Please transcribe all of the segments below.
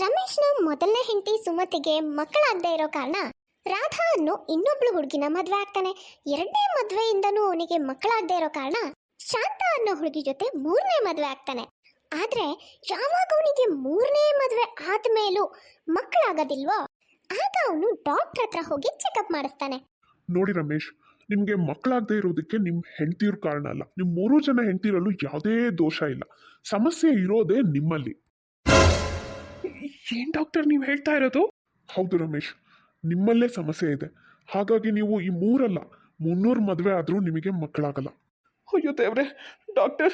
ರಮೇಶ್ನ ಮೊದಲನೇ ಹೆಂಡತಿ ಸುಮತಿಗೆ ಮಕ್ಕಳಾಗದೇ ಇರೋ ಕಾರಣ ರಾಧಾ ಅನ್ನು ಇನ್ನೊಬ್ಳು ಹುಡುಗಿನ ಮದ್ವೆ ಆಗ್ತಾನೆ. ಎರಡನೇ ಮದ್ವೆಯಿಂದನೂ ಅವನಿಗೆ ಮಕ್ಕಳಾಗದೇ ಇರೋ ಕಾರಣ ಶಾಂತ ಅನ್ನೋ ಹುಡುಗಿ ಜೊತೆ ಮೂರನೇ ಮದ್ವೆ ಆಗ್ತಾನೆ. ಆದ್ರೆ ಯಾವಾಗ ಅವನಿಗೆ ಮೂರನೇ ಮದ್ವೆ ಆದ್ಮೇಲೂ ಮಕ್ಕಳಾಗೋದಿಲ್ವೋ, ಆಗ ಅವನು ಡಾಕ್ಟರ್ ಹತ್ರ ಹೋಗಿ ಚೆಕಪ್ ಮಾಡಿಸ್ತಾನೆ. ನೋಡಿ ರಮೇಶ್, ನಿಮಗೆ ಮಕ್ಕಳಾಗದೇ ಇರೋದಕ್ಕೆ ನಿಮ್ಮ ಹೆಂಡತಿಯ ಕಾರಣ ಅಲ್ಲ. ನಿಮ್ಮ ಮೂರು ಜನ ಹೆಂಡತಿರಲ್ಲೂ ಯಾವುದೇ ದೋಷ ಇಲ್ಲ. ಸಮಸ್ಯೆ ಇರೋದೇ ನಿಮ್ಮಲ್ಲಿ. ಏನ್ ಡಾಕ್ಟರ್ ನೀವು ಹೇಳ್ತಾ ಇರೋದು? ಹೌದು ರಮೇಶ್ ನಿಮ್ಮಲ್ಲೇ ಸಮಸ್ಯೆ ಇದೆ. ಹಾಗಾಗಿ ನೀವು ಈ ಮೂರಲ್ಲ ಮುನ್ನೂರು ಮದುವೆ ಆದರೂ ನಿಮಗೆ ಮಕ್ಕಳಾಗಲ್ಲ. ಅಯ್ಯೋ ದೇವ್ರೆ ಡಾಕ್ಟರ್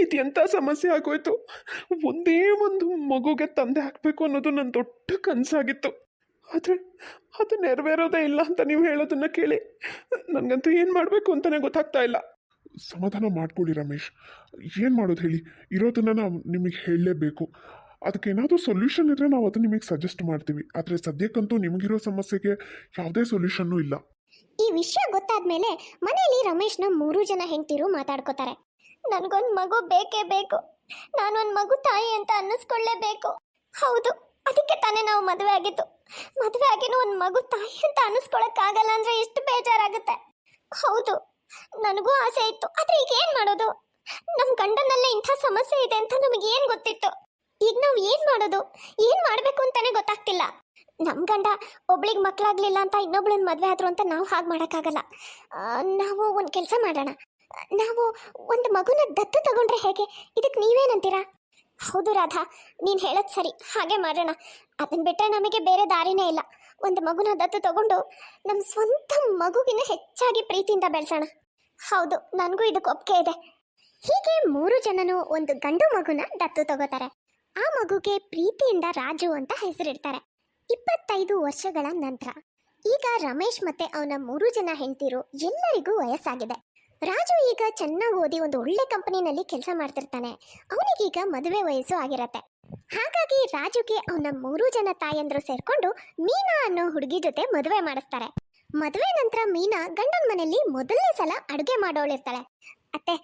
ಇದು ಎಂಥ ಸಮಸ್ಯೆ ಆಗೋಯ್ತು? ಒಂದೇ ಒಂದು ಮಗುಗೆ ತಂದೆ ಹಾಕಬೇಕು ಅನ್ನೋದು ನನ್ನ ದೊಡ್ಡ ಕನಸಾಗಿತ್ತು. ಆದರೆ ಅದು ನೆರವೇರೋದೇ ಇಲ್ಲ ಅಂತ ನೀವು ಹೇಳೋದನ್ನ ಕೇಳಿ. ನನಗಂತೂ ಏನು ಮಾಡಬೇಕು ಅಂತಲೇ ಗೊತ್ತಾಗ್ತಾ ಇಲ್ಲ. ಸಮಾಧಾನ ಮಾಡ್ಕೊಳ್ಳಿ ರಮೇಶ್. ಏನು ಮಾಡೋದು ಹೇಳಿ? ಇರೋದನ್ನ ನಾವು ನಿಮಗೆ ಹೇಳಲೇಬೇಕು. ಅದಕ್ಕೆ ಏನಾದರೂ ಸೊಲ್ಯೂಷನ್ ಇದ್ದರೆ ನಾವು ಅದನ್ನು ನಿಮಗೆ ಸಜೆಸ್ಟ್ ಮಾಡ್ತೀವಿ. ಆದರೆ ಸದ್ಯಕ್ಕಂತೂ ನಿಮಗಿರೋ ಸಮಸ್ಯೆಗೆ ಯಾವುದೇ ಸೊಲ್ಯೂಷನ್ನೂ ಇಲ್ಲ. ಈ ವಿಷಯ ಗೊತ್ತಾದ್ಮೇಲೆ ಮನೆಯಲ್ಲಿ ರಮೇಶ್ನ ಮೂರು ಜನ ಹೆಂಡತಿರು ಮಾತಾಡ್ಕೋತಾರೆ. ನನಗೊಂದು ಮಗು ಬೇಕೇ ಬೇಕು. ನಾನೊಂದು ಮಗು ತಾಯಿ ಅಂತ ಅನ್ನಿಸ್ಕೊಳ್ಳೇಬೇಕು ಹೌದು, ಅದಕ್ಕೆ ತಾನೇ ನಾವು ಮದುವೆ ಆಗಿದ್ದು. ಮದುವೆ ಆಗಿನೂ ಒಂದು ಮಗು ತಾಯಿ ಅಂತ ಅನ್ನಿಸ್ಕೊಳಕ್ಕಾಗಲ್ಲ ಅಂದ್ರೆ ಎಷ್ಟು ಬೇಜಾರಾಗುತ್ತೆ. ಹೌದು, ನನಗೂ ಆಸೆ ಇತ್ತು. ಆದರೆ ಈಗ ಏನು ಮಾಡೋದು? ನಮ್ಮ ಗಂಡನಲ್ಲೇ ಇಂಥ ಸಮಸ್ಯೆ ಇದೆ ಅಂತ ನಮಗೇನು ಗೊತ್ತಿತ್ತು? ಈಗ ನಾವು ಏನ್ ಮಾಡೋದು? ಏನ್ ಮಾಡ್ಬೇಕು ಅಂತಾನೆ ಗೊತ್ತಾಗ್ತಿಲ್ಲ. ನಮ್ ಗಂಡ ಒಬ್ಳಿಗೆ ಮಕ್ಕಳಾಗ್ಲಿಲ್ಲ ಅಂತ ಇನ್ನೊಬ್ಳನ್ನ ಮದ್ವೆ ಆದ್ರು ಅಂತ ನಾವು ಹಾಗೆ ಮಾಡೋಕ್ಕಾಗಲ್ಲ. ಆ, ನಾವು ಒಂದು ಕೆಲಸ ಮಾಡೋಣ. ನಾವು ಒಂದು ಮಗುನ ದತ್ತು ತಗೊಂಡ್ರೆ ಹೇಗೆ? ಇದಕ್ಕೆ ನೀವೇನಂತೀರಾ? ಹೌದು ರಾಧಾ ನೀನು ಹೇಳೋದು ಸರಿ. ಹಾಗೆ ಮಾಡೋಣ. ಅದನ್ನು ಬಿಟ್ಟರೆ ನಮಗೆ ಬೇರೆ ದಾರಿನೇ ಇಲ್ಲ. ಒಂದು ಮಗುನ ದತ್ತು ತಗೊಂಡು ನಮ್ಮ ಸ್ವಂತ ಮಗುಗಿನ ಹೆಚ್ಚಾಗಿ ಪ್ರೀತಿಯಿಂದ ಬೆಳೆಸೋಣ. ಹೌದು ನನಗೂ ಇದಕ್ಕೆ ಒಪ್ಪಿಗೆ ಇದೆ. ಹೀಗೆ ಮೂರು ಜನನು ಒಂದು ಗಂಡು ಮಗುನ ದತ್ತು ತಗೋತಾರೆ. ಆ ಮಗುಗೆ ಪ್ರೀತಿಯಿಂದ ರಾಜು ಅಂತ ಹೆಸರಿಡ್ತಾರೆ. ಇಪ್ಪತ್ತೈದು ವರ್ಷಗಳ ನಂತರ ಈಗ ರಮೇಶ್ ಮತ್ತೆ ಅವನ ಮೂರು ಜನ ಹೆಂಡತಿರು ಎಲ್ಲರಿಗೂ ವಯಸ್ಸಾಗಿದೆ. ರಾಜು ಈಗ ಚೆನ್ನಾಗಿ ಓದಿ ಒಂದು ಒಳ್ಳೆ ಕಂಪನಿನಲ್ಲಿ ಕೆಲಸ ಮಾಡ್ತಿರ್ತಾನೆ. ಅವನಿಗೀಗ ಮದುವೆ ವಯಸ್ಸು ಆಗಿರತ್ತೆ. ಹಾಗಾಗಿ ರಾಜುಗೆ ಅವನ ಮೂರು ಜನ ತಾಯಂದ್ರು ಸೇರ್ಕೊಂಡು ಮೀನಾ ಅನ್ನೋ ಹುಡುಗಿ ಜೊತೆ ಮದುವೆ ಮಾಡಿಸ್ತಾರೆ. ಮದುವೆ ನಂತರ ಮೀನಾ ಗಂಡನ ಮನೆಯಲ್ಲಿ ಮೊದಲನೇ ಸಲ ಅಡುಗೆ ಮಾಡೋಳಿರ್ತಾಳೆ ಅತ್ತೆ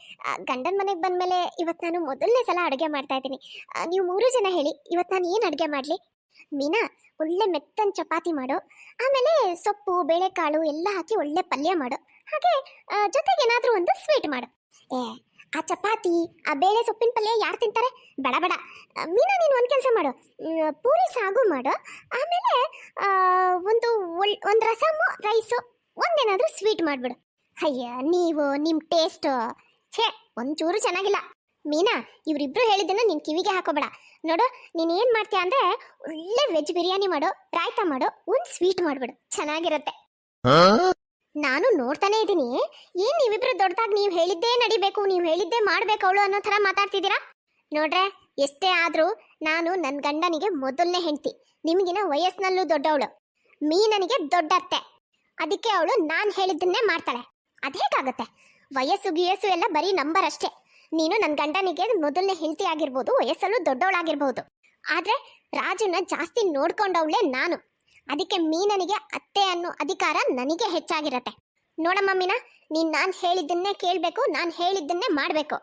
ಗಂಡನ ಮನೆಗೆ ಬಂದ್ಮೇಲೆ ಇವತ್ತು ನಾನು ಮೊದಲನೇ ಸಲ ಅಡುಗೆ ಮಾಡ್ತಾ ಇದ್ದೀನಿ. ನೀವು ಮೂರು ಜನ ಹೇಳಿ ಇವತ್ತು ನಾನು ಏನು ಅಡುಗೆ ಮಾಡಲಿ? ಮೀನಾ, ಒಳ್ಳೆ ಮೆತ್ತನ್ ಚಪಾತಿ ಮಾಡು. ಆಮೇಲೆ ಸೊಪ್ಪು, ಬೇಳೆಕಾಳು ಎಲ್ಲ ಹಾಕಿ ಒಳ್ಳೆ ಪಲ್ಯ ಮಾಡು. ಹಾಗೆ ಜೊತೆಗೆ ಏನಾದರೂ ಒಂದು ಸ್ವೀಟ್ ಮಾಡು. ಏ, ಆ ಚಪಾತಿ, ಆ ಬೇಳೆ ಸೊಪ್ಪಿನ ಪಲ್ಯ ಯಾರು ತಿಂತಾರೆ? ಬಡ ಬಡ. ಮೀನಾ, ನೀನು ಒಂದು ಕೆಲಸ ಮಾಡು. ಪೂರಿ ಸಾಗು ಮಾಡು. ಆಮೇಲೆ ಒಂದು ಒಳ್, ಒಂದು ರಸಮು, ರೈಸು, ಒಂದೇನಾದರೂ ಸ್ವೀಟ್ ಮಾಡಿಬಿಡು. ಅಯ್ಯ ನೀವು ನಿಮ್ಮ ಟೇಸ್ಟ್ ಛೇ ಒಂಚೂರು ಚೆನ್ನಾಗಿಲ್ಲ. ಮೀನಾ ಇವರಿಬ್ರು ಹೇಳಿದ್ದನ್ನು ನಿನ್ನ ಕಿವಿಗೆ ಹಾಕೋಬೇಡ. ನೋಡು ನೀನು ಏನು ಮಾಡ್ತೀಯ ಅಂದ್ರೆ ಒಳ್ಳೆ ವೆಜ್ ಬಿರಿಯಾನಿ ಮಾಡು ರಾಯ್ತಾ ಮಾಡು ಒಂದು ಸ್ವೀಟ್ ಮಾಡ್ಬಿಡು. ಚೆನ್ನಾಗಿರುತ್ತೆ. ನಾನು ನೋಡ್ತಾನೆ ಇದ್ದೀನಿ. ಏನ್ ನೀವಿಬ್ರು ದೊಡ್ಡದಾಗಿ ನೀವು ಹೇಳಿದ್ದೇ ನಡಿಬೇಕು ನೀವು ಹೇಳಿದ್ದೇ ಮಾಡ್ಬೇಕು ಅವಳು ಅನ್ನೋ ತರ ಮಾತಾಡ್ತಿದ್ದೀರಾ? ನೋಡ್ರೆ ಎಷ್ಟೇ ಆದ್ರೂ ನಾನು ನನ್ನ ಗಂಡನಿಗೆ ಮೊದಲನೇ ಹೆಂಡತಿ. ನಿಮಗಿನ ವಯಸ್ಸಿನಲ್ಲೂ ದೊಡ್ಡವಳು. ಮೀನನಿಗೆ ದೊಡ್ಡ ಅತ್ತೆ ಅದಕ್ಕೆ ಅವಳು ನಾನು ಹೇಳಿದ್ದನ್ನೇ ಮಾಡ್ತಾಳೆ. ಅದೇಗಾಗುತ್ತೆ ವಯಸ್ಸು ಗಿಯಸ್ಸು ಎಲ್ಲ ಬರೀ ನಂಬರ್ ಅಷ್ಟೇ. ನೀನು ನನ್ನ ಗಂಡನಿಗೆ ಮೊದಲನೇ ಹೆಂಡತಿ ಆಗಿರ್ಬೋದು, ವಯಸ್ಸಲ್ಲೂ ದೊಡ್ಡವಳಾಗಿರ್ಬೋದು. ಆದ್ರೆ ರಾಜುನ ಜಾಸ್ತಿ ನೋಡ್ಕೊಂಡವಳೆ ನಾನು. ಅದಕ್ಕೆ ಮೀನನಿಗೆ ಅತ್ತೆ ಅನ್ನೋ ಅಧಿಕಾರ ನನಗೆ ಹೆಚ್ಚಾಗಿರತ್ತೆ. ನೋಡಮ್ಮ ಮೀನಾ, ನೀನ್ ನಾನು ಹೇಳಿದ್ದನ್ನೇ ಕೇಳಬೇಕು, ನಾನು ಹೇಳಿದ್ದನ್ನೇ ಮಾಡಬೇಕು.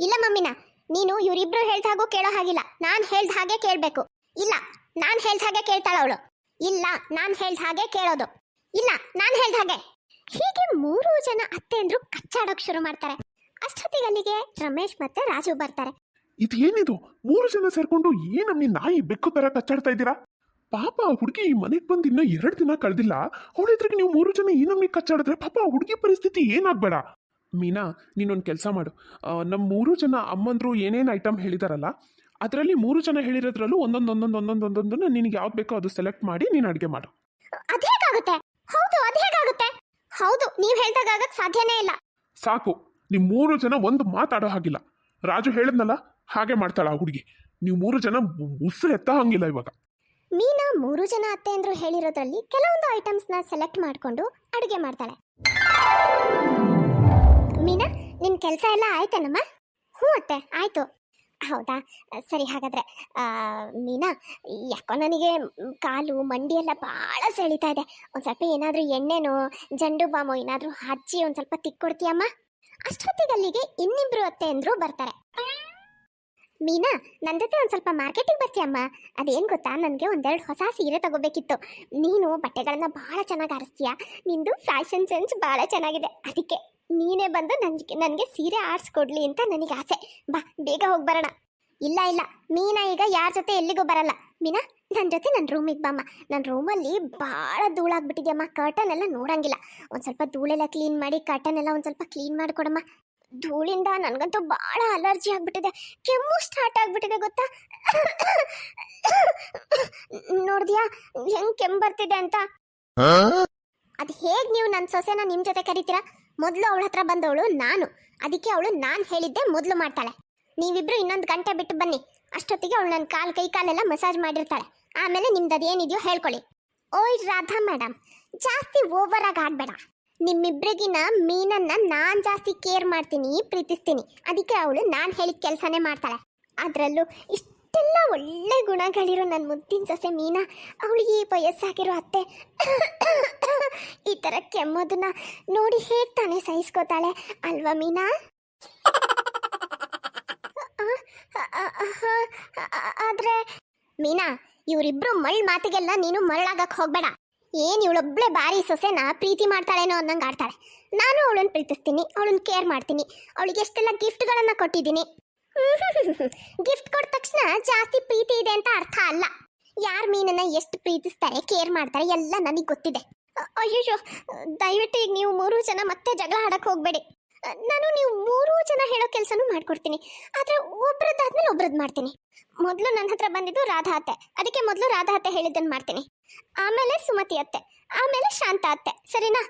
ಇಲ್ಲ ಮಮ್ಮಿನ ನೀನು ಇವರಿಬ್ರು ಹೇಳ್ದ ಹಾಗೂ ಕೇಳೋ ಹಾಗಿಲ್ಲ. ನಾನು ಹೇಳ್ದ ಹಾಗೆ ಕೇಳಬೇಕು. ಇಲ್ಲ, ನಾನು ಹೇಳ್ದ ಹಾಗೆ ಕೇಳ್ತಾಳ ಅವಳು. ಇಲ್ಲ, ನಾನು ಹೇಳ್ದ ಹಾಗೆ ಕೇಳೋದು. ಇಲ್ಲ, ನಾನು ಹೇಳ್ದ ಹಾಗೆ. ಹೀಗೆ ಮೂರು ಜನ ಅತ್ತೆಯಂದ್ರು ಕಚ್ಚಾಡೋಕ್ ಶುರು ಮಾಡ್ತಾರೆ. ಅಷ್ಟೊತ್ತಿಗೆ ಅಲ್ಲಿಗೆ ರಮೇಶ್ ಮತ್ತೆ ರಾಜು ಬರ್ತಾರೆ. ಇದು ಏನಿದು? ಮೂರು ಜನ ಸೇರ್ಕೊಂಡು ಏನಮ್ಮಿ ನಾಯಿ ಬೆಕ್ಕು ತರ ಕಚ್ಚಾಡ್ತಾ ಇದ್ದೀರಾ? ಪಾಪ ಆ ಹುಡುಗಿ ಮನೆಗೆ ಬಂದು ಇನ್ನೂ ಎರಡು ದಿನ ಕಳೆದಿಲ್ಲ. ಅವಳಿದ್ರಿಗೆ ನೀವು ಮೂರು ಜನ ಏನಮ್ಮಿ ಕಚ್ಚಾಡಿದ್ರೆ ಪಾಪ ಆ ಹುಡುಗಿ ಪರಿಸ್ಥಿತಿ ಏನಾಗ್ಬೇಡ? ಮೀನಾ ನೀನೊಂದು ಕೆಲಸ ಮಾಡು. ನಮ್ಮ ಮೂರು ಜನ ಅಮ್ಮಂದ್ರು ಏನೇನು ಐಟಮ್ ಹೇಳಿದಾರಲ್ಲ ಅದರಲ್ಲಿ ಮೂರು ಜನ ಹೇಳಿರೋದ್ರಲ್ಲೂ ಒಂದೊಂದು ಒಂದೊಂದು ಒಂದೊಂದು ಒಂದೊಂದನ್ನು ನಿನಗೆ ಯಾವ್ದು ಬೇಕೋ ಅದು ಸೆಲೆಕ್ಟ್ ಮಾಡಿ ನೀನು ಅಡುಗೆ ಮಾಡು. ಅದೇಗಾಗುತ್ತೆ ಹೌದು ಅದೇಗಾಗುತ್ತೆ ಹೌದು ನೀವು ಹೇಳ್ದಾಗ ಆಗಕ್ ಸಾಧ್ಯನೇ ಇಲ್ಲ. ಸಾಕು ನೀವು ಮೂರು ಜನ ಒಂದು ಮಾತಾಡೋ ಹಾಗಿಲ್ಲ. ರಾಜು ಹೇಳಿದ್ನಲ್ಲ ಹಾಗೆ ಮಾಡ್ತಾಳ ಆ ಹುಡುಗಿ. ನೀವು ಮೂರು ಜನ ಉಸಿರು ಎತ್ತ ಹಂಗಿಲ್ಲ ಇವಾಗ. ಮೀನಾ ಮೂರು ಜನ ಅತ್ತೆ ಅಂದ್ರು ಹೇಳಿರೋದ್ರಲ್ಲಿ ಕೆಲವೊಂದು ಐಟಮ್ಸ್ನ ಸೆಲೆಕ್ಟ್ ಮಾಡಿಕೊಂಡು ಅಡುಗೆ ಮಾಡ್ತಾಳೆ. ಮೀನಾ ನಿನ್ ಕೆಲಸ ಎಲ್ಲ ಆಯ್ತೇನಮ್ಮ? ಹ್ಞೂ ಅತ್ತೆ ಆಯ್ತು. ಹೌದಾ? ಸರಿ, ಹಾಗಾದ್ರೆ ಮೀನಾ, ಯಾಕೋ ನನಗೆ ಕಾಲು, ಮಂಡಿ ಎಲ್ಲ ಭಾಳ ಸೆಳಿತಾ ಇದೆ. ಒಂದು ಸ್ವಲ್ಪ ಏನಾದರೂ ಎಣ್ಣೆನೋ, ಜಂಡು ಬಾಮೋ ಏನಾದರೂ ಹಚ್ಚಿ ಒಂದು ಸ್ವಲ್ಪ ತಿಕ್ಕೊಡ್ತೀಯಮ್ಮ ಅಷ್ಟೊತ್ತಿಗೆ ಅಲ್ಲಿಗೆ ಇನ್ನಿಬ್ರು ಅತ್ತೆ ಅಂದ್ರು ಬರ್ತಾರೆ. ಮೀನಾ ನನ್ನ ಜೊತೆ ಒಂದು ಸ್ವಲ್ಪ ಮಾರ್ಕೆಟಿಗೆ ಬರ್ತೀಯಮ್ಮ? ಅದೇನು ಗೊತ್ತಾ? ನನಗೆ ಒಂದೆರಡು ಹೊಸ ಸೀರೆ ತಗೋಬೇಕಿತ್ತು. ನೀನು ಬಟ್ಟೆಗಳನ್ನ ಭಾಳ ಚೆನ್ನಾಗಿ ಆರಿಸ್ತೀಯ? ನಿಂದು ಫ್ಯಾಷನ್ ಸೆನ್ಸ್ ಭಾಳ ಚೆನ್ನಾಗಿದೆ. ಅದಕ್ಕೆ ನೀನೇ ಬಂದು ನನಗೆ ನನಗೆ ಸೀರೆ ಆರಿಸ್ಕೊಡ್ಲಿ ಅಂತ ನನಗೆ ಆಸೆ. ಬಾ, ಬೇಗ ಹೋಗಿ ಬರೋಣ. ಇಲ್ಲ ಇಲ್ಲ. ಮೀನಾ ಈಗ ಯಾರ ಜೊತೆ ಎಲ್ಲಿಗೂ ಬರಲ್ಲ. ಮೀನಾ ನನ್ನ ಜೊತೆ ನನ್ನ ರೂಮಿಗೆ ಬಾಮ್ಮ. ನನ್ನ ರೂಮಲ್ಲಿ ಭಾಳ ಧೂಳಾಗ್ಬಿಟ್ಟಿದೆಯಮ್ಮ. ಕರ್ಟನ್ ಎಲ್ಲ ನೋಡಂಗಿಲ್ಲ. ಒಂದು ಸ್ವಲ್ಪ ಧೂಳೆಲ್ಲ ಕ್ಲೀನ್ ಮಾಡಿ ಕರ್ಟನ್ ಎಲ್ಲ ಒಂದು ಸ್ವಲ್ಪ ಕ್ಲೀನ್ ಮಾಡಿಕೊಡಮ್ಮ. ಧೂಳಿಂದ ನನಗಂತೂ ಭಾಳ ಅಲರ್ಜಿ ಆಗ್ಬಿಟ್ಟಿದೆ. ಕೆಮ್ಮು ಸ್ಟಾರ್ಟ್ ಆಗ್ಬಿಟ್ಟಿದೆ, ಗೊತ್ತಾ? ನೋಡಿದ್ಯಾ? ಹೆಂಗೆ ಕೆಮ್ಮು ಬರ್ತಿದೆ ಅಂತ? ಅದು ಹೇಗೆ ನೀವು ನನ್ನ ಸೊಸೆನ ನಿಮ್ಮ ಜೊತೆ ಕರಿತೀರಾ? ಮೊದಲು ಅವಳ ಹತ್ರ ಬಂದವಳು ನಾನು. ಅದಕ್ಕೆ ಅವಳು ನಾನು ಹೇಳಿದ್ದೆ ಮೊದಲು ಮಾಡ್ತಾಳೆ. ನೀವಿಬ್ರು ಇನ್ನೊಂದು ಗಂಟೆ ಬಿಟ್ಟು ಬನ್ನಿ. ಅಷ್ಟೊತ್ತಿಗೆ ಅವಳು ನನ್ನ ಕಾಲು, ಕೈ ಕಾಲೆಲ್ಲ ಮಸಾಜ್ ಮಾಡಿರ್ತಾಳೆ. ಆಮೇಲೆ ನಿಮ್ದು ಅದೇನಿದೆಯೋ ಹೇಳ್ಕೊಳ್ಳಿ. ಓಯ್ ರಾಧಾ ಮೇಡಮ್ ಜಾಸ್ತಿ ಓವರ್ ಆಗಿ ಆಡ್ಬೇಡ ನಿಮ್ಮಿಬ್ಬರಿಗಿನ ಮೀನನ್ನ ನಾನ್ ಜಾಸ್ತಿ ಕೇರ್ ಮಾಡ್ತೀನಿ, ಪ್ರೀತಿಸ್ತೀನಿ. ಅದಕ್ಕೆ ಅವಳು ನಾನು ಹೇಳಿದ ಕೆಲಸನೇ ಮಾಡ್ತಾಳೆ. ಅದರಲ್ಲೂ ಇಷ್ಟೆಲ್ಲ ಒಳ್ಳೆ ಗುಣಗಳಿರೋ ನನ್ನ ಮುದ್ದಿನ ಸೊಸೆ ಮೀನಾ. ಅವಳಿಗೆ ವಯಸ್ಸಾಗಿರೋ ಅತ್ತೆ ಈ ಥರ ಕೆಮ್ಮೋದನ್ನ ನೋಡಿ ಹೇಗೆ ತಾನೇ ಸಹಿಸ್ಕೋತಾಳೆ, ಅಲ್ವಾ ಮೀನಾ? ಆದ್ರೆ ಮೀನಾ, ಇವರಿಬ್ರು ಮಳ್ ಮಾತಿಗೆಲ್ಲ ನೀನು ಮರಳಾಗಕ್ಕೆ ಹೋಗ್ಬೇಡ. ಏನ್ ಇವಳೊಬ್ಳೆ ಬಾರಿ ಸೊಸೆನ ಪ್ರೀತಿ ಮಾಡ್ತಾಳೇನೋ ಅನ್ನಂಗೆ ಆಡ್ತಾಳೆ. ನಾನು ಅವಳನ್ನ ಪ್ರೀತಿಸ್ತೀನಿ ಅವಳನ್ನ ಕೇರ್ ಮಾಡ್ತೀನಿ. ಅವಳಿಗೆ ಎಷ್ಟೆಲ್ಲ ಗಿಫ್ಟ್ಗಳನ್ನ ಕೊಟ್ಟಿದ್ದೀನಿ. ಗಿಫ್ಟ್ ಕೊಟ್ಟ ತಕ್ಷಣ ಜಾಸ್ತಿ ಪ್ರೀತಿ ಇದೆ ಅಂತ ಅರ್ಥ ಅಲ್ಲ. ಯಾರ ಮೀನನ್ನ ಎಷ್ಟು ಪ್ರೀತಿಸ್ತಾರೆ ಕೇರ್ ಮಾಡ್ತಾರೆ, ಎಲ್ಲ ನನಗೆ ಗೊತ್ತಿದೆ. ಅಯ್ಯೋ ದಯವಿಟ್ಟು ಈಗ ನೀವು ಮೂರು ಜನ ಮತ್ತೆ ಜಗಳ ಆಡಕ್ ಹೋಗ್ಬೇಡಿ. ನಾನು ನೀವು ಮೂರು ಜನ ಹೇಳೋ ಕೆಲಸನೂ ಮಾಡ್ಕೊಡ್ತೀನಿ. ಆದ್ರೆ ಒಬ್ರದ್ದಾದ್ಮೇಲೆ ಒಬ್ರದ್ದು ಮಾಡ್ತೀನಿ. ಮೊದಲು ನನ್ನ ಹತ್ರ ಬಂದಿದ್ದು ರಾಧಾ ಅತ್ತೆ. ಅದಕ್ಕೆ ಮೊದಲು ರಾಧಾ ಅತ್ತೆ ಹೇಳಿದ್ದನ್ನು ಮಾಡ್ತೀನಿ. ಆಮೇಲೆ ಸುಮತಿ ಅತ್ತೆ. ಆಮೇಲೆ ಶಾಂತ ಅತ್ತೆ. ಸರಿನಾ?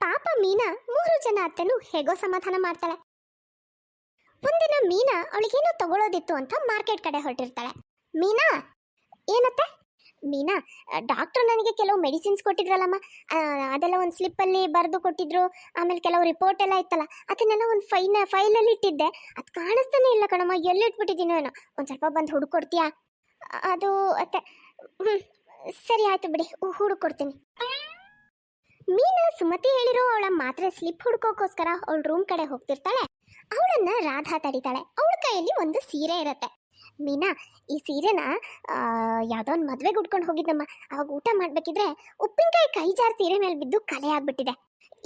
ಪಾಪ ಮೀನಾ ಮೂರು ಜನ ಅತ್ತೆನೂ ಹೇಗೋ ಸಮಾಧಾನ ಮಾಡ್ತಾಳೆ. ಒಂದಿನ ಮೀನಾ ಅವಳಿಗೇನೋ ತಗೊಳ್ಳೋದಿತ್ತು ಅಂತ ಮಾರ್ಕೆಟ್ ಕಡೆ ಹೊರಟಿರ್ತಾಳೆ. ಮೀನಾ? ಏನತ್ತೆ? ಮೀನಾ, ಡಾಕ್ಟ್ರು ನನಗೆ ಕೆಲವು ಮೆಡಿಸಿನ್ಸ್ ಕೊಟ್ಟಿದ್ರಲ್ಲಮ್ಮ. ಅದೆಲ್ಲ ಒಂದು ಸ್ಲಿಪ್ಪಲ್ಲಿ ಬರೆದು ಕೊಟ್ಟಿದ್ರು. ಆಮೇಲೆ ಕೆಲವು ರಿಪೋರ್ಟ್ ಎಲ್ಲ ಇತ್ತಲ್ಲ, ಅದನ್ನೆಲ್ಲ ಒಂದು ಫೈನ, ಫೈಲಲ್ಲಿ ಇಟ್ಟಿದ್ದೆ. ಅದು ಕಾಣಿಸ್ತಾನೆ ಇಲ್ಲ ಕಣಮ್ಮ ಎಲ್ಲಿ ಇಟ್ಬಿಟ್ಟಿದ್ದೀನೋ ಏನೋ. ಒಂದು ಸ್ವಲ್ಪ ಬಂದು ಹುಡುಕೊಡ್ತೀಯಾ ಅದು, ಅತ್ತೆ ಸರಿ ಆಯ್ತು ಬಿಡಿ ಹುಡುಕೊಡ್ತೀನಿ ಮೀನಾ, ಸುಮತಿ ಹೇಳಿರೋ ಅವಳ ಮಾತ್ರೆ ಸ್ಲಿಪ್ ಹುಡ್ಕೋಕ್ಕೋಸ್ಕರ ಅವಳ ರೂಮ್ ಕಡೆ ಹೋಗ್ತಿರ್ತಾಳೆ. ಅವಳನ್ನ ರಾಧಾ ತಡಿತಾಳೆ. ಅವಳ ಕೈಯಲ್ಲಿ ಒಂದು ಸೀರೆ ಇರತ್ತೆ. ಮೀನಾ, ಈ ಸೀರೆನ ಯಾವ್ದೋ ಒಂದು ಮದ್ವೆಗೆ ಉಟ್ಕೊಂಡು ಹೋಗಿದ್ದಮ್ಮ. ಅವಾಗ ಊಟ ಮಾಡ್ಬೇಕಿದ್ರೆ ಉಪ್ಪಿನಕಾಯಿ ಕೈ ಜಾರ್ ಸೀರೆ ಮೇಲೆ ಬಿದ್ದು ಕಲೆ ಆಗ್ಬಿಟ್ಟಿದೆ.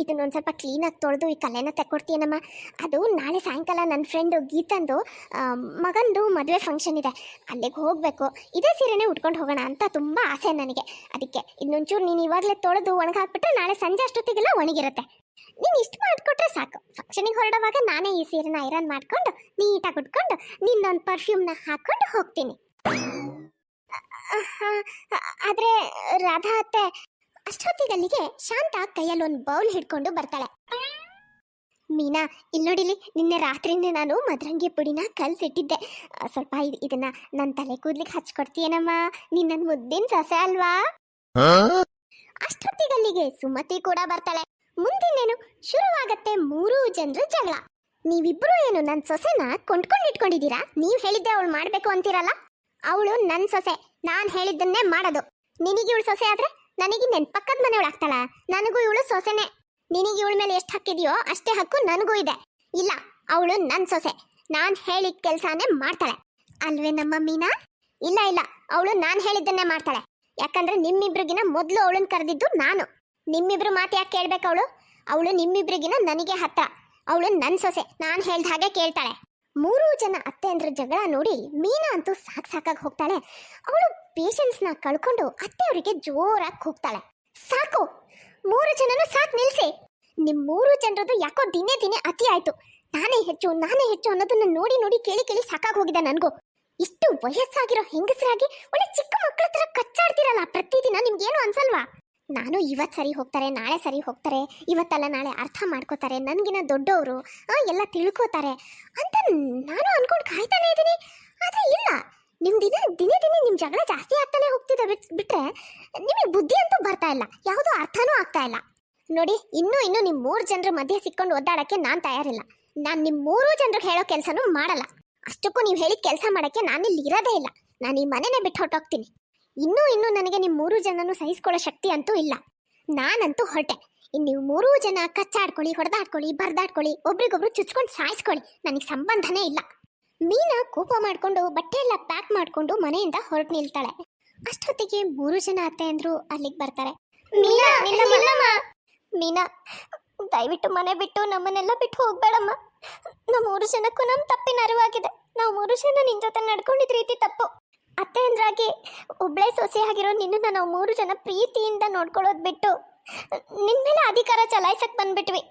ಇದನ್ನ ಒಂದು ಸ್ವಲ್ಪ ಕ್ಲೀನಾಗಿ ತೊಳೆದು ಈ ಕಲೆನ ತಕ್ಕೊಡ್ತೀನಮ್ಮ. ಅದು ನಾಳೆ ಸಾಯಂಕಾಲ ನನ್ನ ಫ್ರೆಂಡು ಗೀತಂದು ಮಗಂದು ಮದುವೆ ಫಂಕ್ಷನ್ ಇದೆ. ಅಲ್ಲಿಗೆ ಹೋಗಬೇಕು. ಇದೇ ಸೀರೆನೇ ಉಟ್ಕೊಂಡು ಹೋಗೋಣ ಅಂತ ತುಂಬ ಆಸೆ ನನಗೆ. ಅದಕ್ಕೆ ಇನ್ನೊಂಚೂರು ನೀನು ಇವಾಗಲೇ ತೊಳೆದು ಒಣಗಾಕ್ಬಿಟ್ರೆ ನಾಳೆ ಸಂಜೆ ಅಷ್ಟೊತ್ತಿಗೆಲ್ಲ ಒಣಗಿರುತ್ತೆ. ನೀನು ಇಷ್ಟು ಮಾಡಿಕೊಟ್ರೆ ಸಾಕು. ಫಂಕ್ಷನಿಗೆ ಹೊರಡುವಾಗ ನಾನೇ ಈ ಸೀರೆನ ಐರನ್ ಮಾಡ್ಕೊಂಡು ನೀಟಾಗಿ ಉಟ್ಕೊಂಡು ನಿನ್ನೊಂದು ಪರ್ಫ್ಯೂಮ್ನ ಹಾಕ್ಕೊಂಡು ಹೋಗ್ತೀನಿ. ಆದರೆ ರಾಧಾ ಅತ್ತೆ ಅಷ್ಟೊತ್ತಿಗಲ್ಲಿಗೆ ಶಾಂತ ಕೈಯಲ್ಲಿ ಒಂದು ಬೌಲ್ ಹಿಡ್ಕೊಂಡು ಬರ್ತಾಳೆ. ಮೀನಾ ಇಲ್ಲಿ ನೋಡಿಲಿ ನಿನ್ನೆ ರಾತ್ರಿನೇ ನಾನು ಮದ್ರಂಗಿ ಪುಡಿನ ಕಲ್ಸಿಟ್ಟಿದ್ದೆ. ಸ್ವಲ್ಪ ಇದ್- ಇದನ್ನ ನನ್ನ ತಲೆ ಕೂದ್ಲಿಕ್ಕೆ ಹಚ್ಕೊಡ್ತೀಯನಮ್ಮ? ನನ್ನ ಮುದ್ದಿನ ಸೊಸೆ ಅಲ್ವಾ? ಅಷ್ಟೊತ್ತಿಗಲ್ಲಿಗೆ ಸುಮತಿ ಕೂಡ ಬರ್ತಾಳೆ. ಮುಂದಿನೇನು ಶುರುವಾಗತ್ತೆ ಮೂರೂ ಜನರ ಜಗಳ. ನೀವಿಬ್ರು ಏನು ನನ್ನ ಸೊಸೆನ ಕೊಂಡ್ಕೊಂಡು ಇಟ್ಕೊಂಡಿದ್ದೀರಾ? ನೀವು ಹೇಳಿದ್ದೆ ಅವಳು ಮಾಡ್ಬೇಕು ಅಂತೀರಲ್ಲ? ಅವಳು ನನ್ನ ಸೊಸೆ, ನಾನು ಹೇಳಿದ್ದನ್ನೇ ಮಾಡೋದು. ನಿನಗೆ ಇವಳು ಸೊಸೆ ಆದ್ರೆ ನನಗೆ ನೆನ್ ಪಕ್ಕದ ಮನೆಯವಳು ಆಗ್ತಾಳ? ನನಗೂ ಇವಳು ಸೊಸೆನೆ. ನಿನಗೆ ಇವಳ ಮೇಲೆ ಎಷ್ಟು ಹಕ್ಕಿದೆಯೋ ಅಷ್ಟೇ ಹಕ್ಕು ನನಗೂ ಇದೆ. ಇಲ್ಲ, ಅವಳು ನನ್ನ ಸೊಸೆ. ನಾನು ಹೇಳಿದ ಕೆಲಸನೇ ಮಾಡ್ತಾಳೆ. ಅಲ್ವೇ ನಮ್ಮ ಮೀನಾ? ಇಲ್ಲ ಇಲ್ಲ, ಅವಳು ನಾನು ಹೇಳಿದ್ದನ್ನೇ ಮಾಡ್ತಾಳೆ. ಯಾಕಂದ್ರೆ ನಿಮ್ಮಿಬ್ರಿಗಿನ ಮೊದಲು ಅವಳನ್ನ ಕರೆದಿದ್ದು ನಾನು. ನಿಮ್ಮಿಬ್ರು ಮಾತು ಯಾಕೆ ಕೇಳ್ಬೇಕು ಅವಳು? ಅವಳು ನಿಮ್ಮಿಬ್ರಿಗಿನ ನನಗೆ ಹತ್ರ. ಅವಳು ನನ್ನ ಸೊಸೆ. ನಾನು ಹೇಳ್ದ ಹಾಗೆ ಕೇಳ್ತಾಳೆ. ಮೂರು ಜನ ಅತ್ತೆ ಅಂದ್ರ ಜಗಳ ನೋಡಿ ಮೀನಾ ಅಂತೂ ಸಾಕ್ ಸಾಕಾಗಿ ಹೋಗ್ತಾಳೆ. ಅವಳು ಪೇಷನ್ಸ್ನ ಕಳ್ಕೊಂಡು ಅತ್ತೆ ಅವರಿಗೆ ಜೋರಾಗಿ ಹೋಗ್ತಾಳೆ ಸಾಕು! ಮೂರು ಜನನು ಸಾಕು ನಿಲ್ಸಿ! ನಿಮ್ಮ ಮೂರು ಜನರದು ಯಾಕೋ ದಿನೇ ದಿನೇ ಅತಿ ಆಯ್ತು. ನಾನೇ ಹೆಚ್ಚು ನಾನೇ ಹೆಚ್ಚು ಅನ್ನೋದನ್ನ ನೋಡಿ ನೋಡಿ ಕೇಳಿ ಕೇಳಿ ಸಾಕಾಗಿ ಹೋಗಿದೆ ನನಗೂ. ಇಷ್ಟು ವಯಸ್ಸಾಗಿರೋ ಹೆಂಗಸರಾಗಿ ಒಳ್ಳೆ ಚಿಕ್ಕ ಮಕ್ಕಳ ತರ ಕಚ್ಚಾಡ್ತಿರಲ್ಲ ಪ್ರತಿದಿನ ನಿಮ್ಗೇನು ಅನ್ಸಲ್ವಾ? ನಾನು ಇವತ್ತು ಸರಿ ಹೋಗ್ತಾರೆ, ನಾಳೆ ಸರಿ ಹೋಗ್ತಾರೆ, ಇವತ್ತಲ್ಲ ನಾಳೆ ಅರ್ಥ ಮಾಡ್ಕೋತಾರೆ ನನಗಿನ ದೊಡ್ಡವರು ಎಲ್ಲ ತಿಳ್ಕೋತಾರೆ ಅಂತ ನಾನು ಅನ್ಕೊಂಡು ಕಾಯ್ತಾನೆ ಇದ್ದೀನಿ. ಆದರೆ ಇಲ್ಲ ನಿಮ್ಮ ದಿನ ದಿನೇ ದಿನೇ ನಿಮ್ಮ ಜಗಳ ಜಾಸ್ತಿ ಆಗ್ತಾನೆ ಹೋಗ್ತಿದೆ ಬಿಟ್- ಬಿಟ್ರೆ ನಿಮಗೆ ಬುದ್ಧಿ ಅಂತೂ ಬರ್ತಾ ಇಲ್ಲ, ಯಾವುದೋ ಅರ್ಥನೂ ಆಗ್ತಾ ಇಲ್ಲ. ನೋಡಿ, ಇನ್ನೂ ಇನ್ನೂ ನಿಮ್ಮ ಮೂರು ಜನರ ಮಧ್ಯೆ ಸಿಕ್ಕೊಂಡು ಒದ್ದಾಡೋಕ್ಕೆ ನಾನು ತಯಾರಿಲ್ಲ. ನಾನು ನಿಮ್ಮ ಮೂರು ಜನರಿಗೆ ಹೇಳೋ ಕೆಲಸನೂ ಮಾಡಲ್ಲ. ಅಷ್ಟಕ್ಕೂ ನೀವು ಹೇಳಿದ ಕೆಲಸ ಮಾಡಕ್ಕೆ ನಾನಿಲ್ಲಿ ಇರೋದೇ ಇಲ್ಲ. ನಾನು ಈ ಮನೆನೇ ಬಿಟ್ಟು ಹೊರಟೋಗ್ತೀನಿ. ಇನ್ನೂ ಇನ್ನೂ ನನಗೆ ನಿಮ್ಮ ಮೂರು ಜನನು ಸಹಿಸ್ಕೊಳ್ಳೋ ಶಕ್ತಿ ಅಂತೂ ಇಲ್ಲ. ನಾನಂತೂ ಹೊರಟೆ. ಇನ್ನು ನೀವು ಮೂರೂ ಜನ ಕಚ್ಚಾಡ್ಕೊಳ್ಳಿ, ಹೊಡೆದಾಡ್ಕೊಳ್ಳಿ, ಬರ್ದಾಡ್ಕೊಳ್ಳಿ, ಒಬ್ರಿಗೊಬ್ರು ಚುಚ್ಕೊಂಡು ಸಾಯಿಸ್ಕೊಳ್ಳಿ. ನನಗೆ ಸಂಬಂಧನೇ ಇಲ್ಲ. ಮೀನಾ ಕೋಪ ಮಾಡಿಕೊಂಡು ಬಟ್ಟೆ ಎಲ್ಲ ಪ್ಯಾಕ್ ಮಾಡಿಕೊಂಡು ಮನೆಯಿಂದ ಹೊರಟು ನಿಲ್ತಾಳೆ. ಅಷ್ಟೊತ್ತಿಗೆ ಮೂರು ಜನ ಅತ್ತೆ ಅಂದ್ರು ಅಲ್ಲಿಗೆ ಬರ್ತಾರೆ. ಮೀನಾ ಮೀನಾ ದಯವಿಟ್ಟು ಮನೆ ಬಿಟ್ಟು ನಮ್ಮನ್ನೆಲ್ಲ ಬಿಟ್ಟು ಹೋಗ್ಬೇಡಮ್ಮ. ನಮ್ಮ ಮೂರು ಜನಕ್ಕೂ ನಮ್ಮ ತಪ್ಪಿನ ಅರಿವಾಗಿದೆ. ನಾವು ಮೂರು ಜನ ನಿನ್ನ ಜೊತೆ ನಡ್ಕೊಂಡಿದ್ದ ರೀತಿ ತಪ್ಪು. ಅತ್ತೆ ಒಬ್ಬಳೇ ಆಗಿರೋ ನಿನ್ನನ್ನ ನಾವು ಮೂರು ಜನ ಪ್ರೀತಿಯಿಂದ ನೋಡ್ಕೊಳ್ಳೋದು ಬಿಟ್ಟು ನಿನ್ನ ಮೇಲೆ ಅಧಿಕಾರ ಚಲಾಯಿಸಕ್ ಬಂದ್ಬಿಟ್ವಿ.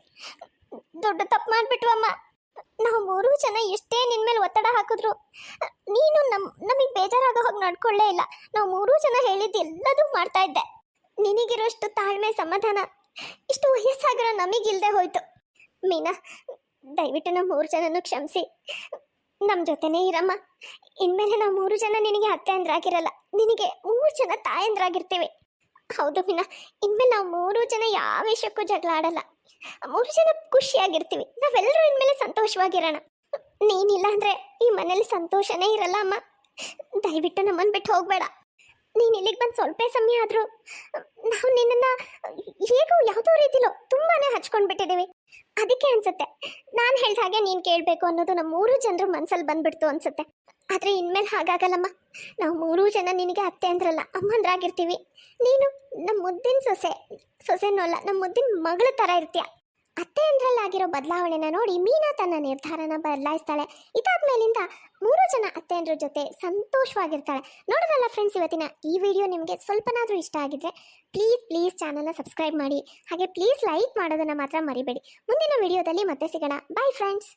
ದೊಡ್ಡ ತಪ್ಪು ಮಾಡ್ಬಿಟ್ವಮ್ಮ. ನಾವು ಮೂರು ಜನ ಎಷ್ಟೇ ನಿನ್ನ ಮೇಲೆ ಒತ್ತಡ ಹಾಕಿದ್ರು, ನೀನು ನಮ್ಮ ನಮಗೆ ಬೇಜಾರಾಗೋ ಹೋಗಿ ನಡ್ಕೊಳ್ಳೇ ಇಲ್ಲ. ನಾವು ಮೂರು ಜನ ಹೇಳಿದ್ದು ಎಲ್ಲದೂ ಮಾಡ್ತಾ ಇದ್ದೆ. ನಿನಗಿರೋಷ್ಟು ತಾಳ್ಮೆ, ಸಮಾಧಾನ, ಇಷ್ಟು ವಯಸ್ಸಾಗಿರೋ ನಮಗಿಲ್ದೆ ಹೋಯ್ತು. ಮೀನಾ, ದಯವಿಟ್ಟು ನಮ್ಮ ಮೂರು ಜನನು ಕ್ಷಮಿಸಿ. ನಮ್ಮ ಜೊತೆನೇ ಇರಮ್ಮ. ಇನ್ಮೇಲೆ ನಾವು ಮೂರು ಜನ ನಿನಗೆ ಅತ್ತೆ ಅಂದ್ರಾಗಿರಲ್ಲ. ನಿನಗೆ ಮೂರು ಜನ ತಾಯಂದ್ರಾಗಿರ್ತೀವಿ ಹೌದು ಮೀನಾ. ಇನ್ಮೇಲೆ ನಾವು ಮೂರು ಜನ ಯಾವ ವಿಷಯಕ್ಕೂ ಜಗಳ ಆಡಲ್ಲ. ಮೂರು ಜನ ಖುಷಿಯಾಗಿರ್ತೀವಿ. ನಾವೆಲ್ಲರೂ ಇನ್ಮೇಲೆ ಸಂತೋಷವಾಗಿರೋಣ. ನೀನಿಲ್ಲ ಅಂದರೆ ಈ ಮನೇಲಿ ಸಂತೋಷನೇ ಇರಲ್ಲ ಅಮ್ಮ. ದಯವಿಟ್ಟು ನಮ್ಮನ್ನು ಬಿಟ್ಟು ಹೋಗ್ಬೇಡ. ನೀನು ಇಲ್ಲಿಗೆ ಬಂದು ಸ್ವಲ್ಪ ಸಮಯ ಆದರೂ ನಾವು ನಿನ್ನನ್ನು ಹೇಗೋ ಯಾವುದೋ ರೀತಿಲೋ ತುಂಬಾ ಹಚ್ಕೊಂಡು ಬಿಟ್ಟಿದ್ದೀವಿ ಅದಕ್ಕೆ ಅನ್ಸುತ್ತೆ. ನಾನು ಹೇಳಿದ ಹಾಗೆ ನೀನು ಕೇಳಬೇಕು ಅನ್ನೋದು ನಮ್ಮ ಮೂರು ಜನರ ಮನಸ್ಸಲ್ಲಿ ಬಂದ್ಬಿಡ್ತು ಅನ್ಸುತ್ತೆ. ಆದರೆ ಇನ್ಮೇಲೆ ಹಾಗಾಗಲ್ಲಮ್ಮ. ನಾವು ಮೂರೂ ಜನ ನಿನಗೆ ಅತ್ತೆ ಅಂದ್ರಲ್ಲ, ಅಮ್ಮಂದ್ರಾಗಿರ್ತೀವಿ. ನೀನು ನಮ್ಮ ಮುದ್ದಿನ ಸೊಸೆ, ಸೊಸೆನೂ ಅಲ್ಲ ನಮ್ಮ ಮುದ್ದಿನ ಮಗಳ ಥರ ಇರ್ತೀಯ. ಅತ್ತೆ ಅಂದ್ರಲ್ಲಾಗಿರೋ ಬದಲಾವಣೆನ ನೋಡಿ ಮೀನಾ ತನ್ನ ನಿರ್ಧಾರನ ಬದಲಾಯಿಸ್ತಾಳೆ. ಇದಾದ್ಮೇಲಿಂದ ಮೂರು ಜನ ಅತ್ತೆಯಂದ್ರ ಜೊತೆ ಸಂತೋಷವಾಗಿರ್ತಾಳೆ. ನೋಡಿದ್ರಲ್ಲ ಫ್ರೆಂಡ್ಸ್ ಇವತ್ತಿನ ಈ ವಿಡಿಯೋ ನಿಮಗೆ ಸ್ವಲ್ಪನಾದರೂ ಇಷ್ಟ ಆಗಿದ್ರೆ ಪ್ಲೀಸ್ ಪ್ಲೀಸ್ ಚಾನಲ್ನ ಸಬ್ಸ್ಕ್ರೈಬ್ ಮಾಡಿ. ಹಾಗೆ ಪ್ಲೀಸ್ ಲೈಕ್ ಮಾಡೋದನ್ನು ಮಾತ್ರ ಮರಿಬೇಡಿ. ಮುಂದಿನ ವಿಡಿಯೋದಲ್ಲಿ ಮತ್ತೆ ಸಿಗೋಣ. Bye friends